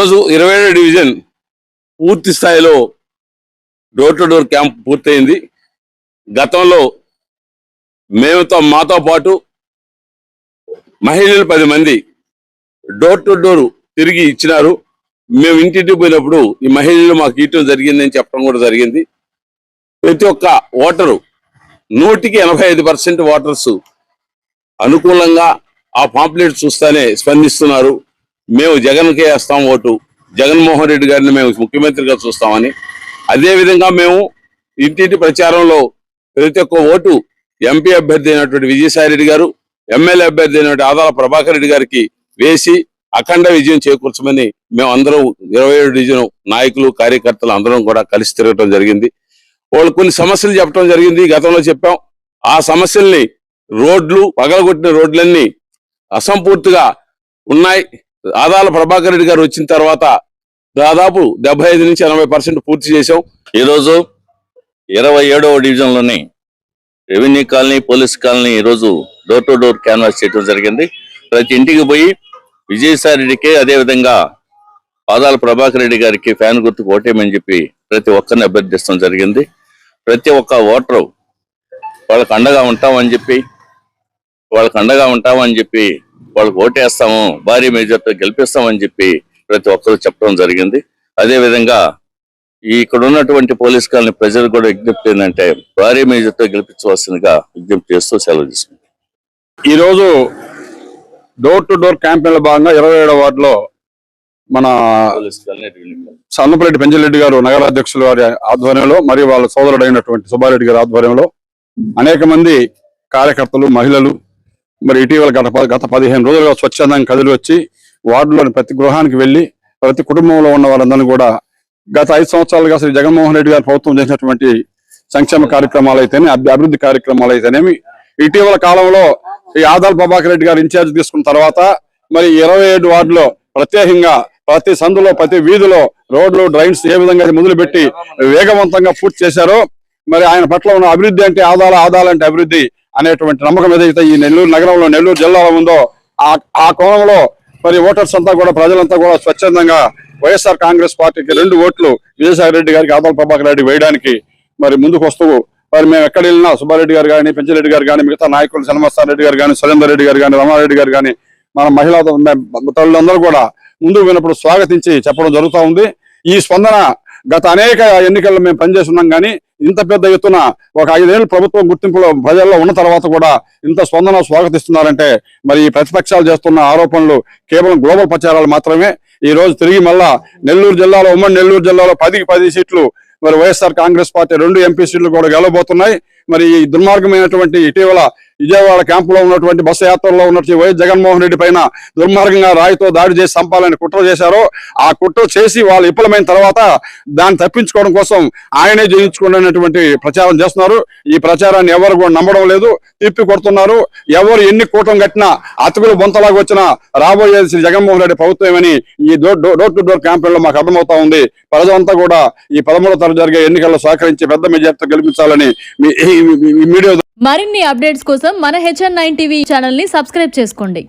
రోజు ఇరవై ఏడో డివిజన్ పూర్తి స్థాయిలో డోర్ టు డోర్ క్యాంప్ పూర్తయింది. గతంలో మేముతో మాతో పాటు మహిళలు పది మంది డోర్ టు డోర్ తిరిగి ఇచ్చినారు. మేము ఇంటింటికి పోయినప్పుడు ఈ మహిళలు మాకు ఇవ్వటం జరిగిందని చెప్పడం కూడా జరిగింది. ప్రతి ఒక్క ఓటరు నూటికి ఎనభై ఐదు పర్సెంట్ ఓటర్స్ అనుకూలంగా ఆ పాంప్లెట్ చూస్తానే స్పందిస్తున్నారు. మేము జగన్కే వేస్తాం ఓటు. జగన్మోహన్ రెడ్డి గారిని మేము ముఖ్యమంత్రిగా చూస్తామని. అదేవిధంగా మేము ఇంటింటి ప్రచారంలో ప్రతి ఒక్క ఓటు ఎంపీ అభ్యర్థి అయినటువంటి విజయసాయి రెడ్డి గారు ఎమ్మెల్యే అభ్యర్థి అయినటువంటి ఆదాల ప్రభాకర్ రెడ్డి గారికి వేసి అఖండ విజయం చేకూర్చమని మేము అందరం ఇరవై ఏడు డివిజన్ నాయకులు కార్యకర్తలు అందరం కూడా కలిసి తిరగటం జరిగింది. వాళ్ళు కొన్ని సమస్యలు చెప్పడం జరిగింది గతంలో చెప్పాం. ఆ సమస్యల్ని రోడ్లు పగలగొట్టిన రోడ్లన్నీ అసంపూర్తిగా ఉన్నాయి. ఆదాల ప్రభాకర్ రెడ్డి గారు వచ్చిన తర్వాత దాదాపు డెబ్బై ఐదు నుంచి ఎనభై పర్సెంట్ పూర్తి చేశాం. ఈరోజు ఇరవై ఏడవ డివిజన్లోని రెవెన్యూ కాలనీ పోలీస్ కాలనీ ఈరోజు డోర్ టు డోర్ క్యాన్వాస్ చేయడం జరిగింది. ప్రతి ఇంటికి పోయి విజయసాయి రెడ్డికి అదేవిధంగా పాదాల ప్రభాకర్ రెడ్డి గారికి ఫ్యాన్ గుర్తుకు ఓటేమని చెప్పి ప్రతి ఒక్కరిని అభ్యర్థిస్తాం జరిగింది. ప్రతి ఒక్క ఓటరు వాళ్ళకి అండగా ఉంటామని చెప్పి వాళ్ళకి అండగా ఉంటామని చెప్పి వాళ్ళకి ఓటేస్తాము భారీ మేజర్తో గెలిపిస్తామని చెప్పి ప్రతి ఒక్కరు చెప్పడం జరిగింది అదే విధంగా ఈ ఇక్కడ ఉన్నటువంటి పోలీస్ కాలనీ ప్రజలు కూడా విజ్ఞప్తి ఏంటంటే భారీ మేజర్తో గెలిపించవలసిందిగా విజ్ఞప్తి చేస్తూ సెలవు తీసుకుంటాం ఈ రోజు డోర్ టు డోర్ క్యాంపెయిన్లో భాగంగా ఇరవై ఏడవ వార్డులో మన. సన్నపరెడ్డి పెంచలరెడ్డి గారు నగరాధ్యక్షుల వారి ఆధ్వర్యంలో మరియు వాళ్ళ సోదరుడైనటువంటి సుబ్బారెడ్డి గారి ఆధ్వర్యంలో అనేక మంది కార్యకర్తలు మహిళలు మరి ఇటీవల గత గత పదిహేను రోజులుగా స్వచ్ఛందంగా కదిలి వచ్చి వార్డులోని ప్రతి గృహానికి వెళ్ళి ప్రతి కుటుంబంలో ఉన్న వారందరినీ కూడా గత ఐదు సంవత్సరాలుగా శ్రీ జగన్మోహన్ రెడ్డి గారు ప్రభుత్వం చేసినటువంటి సంక్షేమ కార్యక్రమాలు అయితేనే అభివృద్ధి కార్యక్రమాలు అయితేనేమి ఇటీవల కాలంలో ఈ ఆదాల్ ప్రభాకర్ రెడ్డి గారు ఇన్ఛార్జ్ తీసుకున్న తర్వాత మరి ఇరవై ఏడు వార్డులో ప్రత్యేకంగా ప్రతి సందులో ప్రతి వీధిలో రోడ్లు డ్రైన్స్ ఏ విధంగా మొదలుపెట్టి వేగవంతంగా పూర్తి చేశారో మరి ఆయన పట్ల ఉన్న అభివృద్ధి అంటే ఆదాల ఆదాలంటే అభివృద్ధి అనేటువంటి నమ్మకం ఏదైతే ఈ నెల్లూరు నగరంలో నెల్లూరు జిల్లాలో ఉందో ఆ ఆ కోణంలో మరి ఓటర్స్ అంతా కూడా ప్రజలంతా కూడా స్వచ్ఛందంగా వైఎస్ఆర్ కాంగ్రెస్ పార్టీకి రెండు ఓట్లు విజయసాయి రెడ్డి గారికి ఆదాల ప్రభాకర్ రెడ్డి వేయడానికి మరి ముందుకు వస్తూ మరి మేము ఎక్కడ వెళ్ళినా సుబ్బారెడ్డి గారు కానీ పెంచిరెడ్డి గారు కానీ మిగతా నాయకులు శ్రీనివాసరావు రెడ్డి గారు కానీ సురేందర్ రెడ్డి గారు కానీ రమారెడ్డి గారు కానీ మన మహిళా తల్లులందరూ కూడా ముందుకు వినప్పుడు స్వాగతించి చెప్పడం జరుగుతూ ఉంది. ఈ స్పందన గత అనేక ఎన్నికల్లో మేము పనిచేస్తున్నాం కానీ ఇంత పెద్ద ఎత్తున ఒక ఐదేళ్ళు ప్రభుత్వం గుర్తింపులో ప్రజల్లో ఉన్న తర్వాత కూడా ఇంత స్పందన స్వాగతిస్తున్నారంటే మరి ప్రతిపక్షాలు చేస్తున్న ఆరోపణలు కేవలం గ్లోబల్ ప్రచారాలు మాత్రమే. ఈ రోజు తిరిగి మళ్ళా నెల్లూరు జిల్లాలో ఉమ్మడి నెల్లూరు జిల్లాలో పదికి పది సీట్లు మరి వైఎస్ఆర్ కాంగ్రెస్ పార్టీ రెండు ఎంపీ సీట్లు కూడా గెలవబోతున్నాయి. మరి ఈ దుర్మార్గమైనటువంటి ఇటీవల విజయవాడ క్యాంపులో ఉన్నటువంటి బస్సు యాత్రలో ఉన్నటువంటి వైఎస్ జగన్మోహన్ రెడ్డి పైన దుర్మార్గంగా రాయితో దాడి చేసి చంపాలని కుట్ర చేశారో ఆ కుట్ర చేసి వాళ్ళు విఫలమైన తర్వాత దాన్ని తప్పించుకోవడం కోసం ఆయనే జయించుకున్నటువంటి ప్రచారం చేస్తున్నారు. ఈ ప్రచారాన్ని ఎవరు కూడా నమ్మడం లేదు. తిప్పి కొడుతున్నారు. ఎవరు ఎన్ని కూటం కట్టినా అతుకులు బొంతలాగా వచ్చినా రాబోయేది శ్రీ జగన్మోహన్ రెడ్డి ప్రభుత్వమని ఈ డోర్ డోర్ టు డోర్ క్యాంపెయిన్లో మాకు అర్థమవుతా ఉంది. ప్రజలంతా కూడా ఈ పదమూడో తరగతి జరిగే ఎన్నికల్లో సహకరించి పెద్ద మెజార్టీతో గెలిపించాలని మీ మీడియా మరిన్ని అప్డేట్స్ కోసం కోసం మన హెచ్ఎన్ నైన్ టీవీ ఛానల్ని సబ్స్క్రైబ్ చేసుకోండి.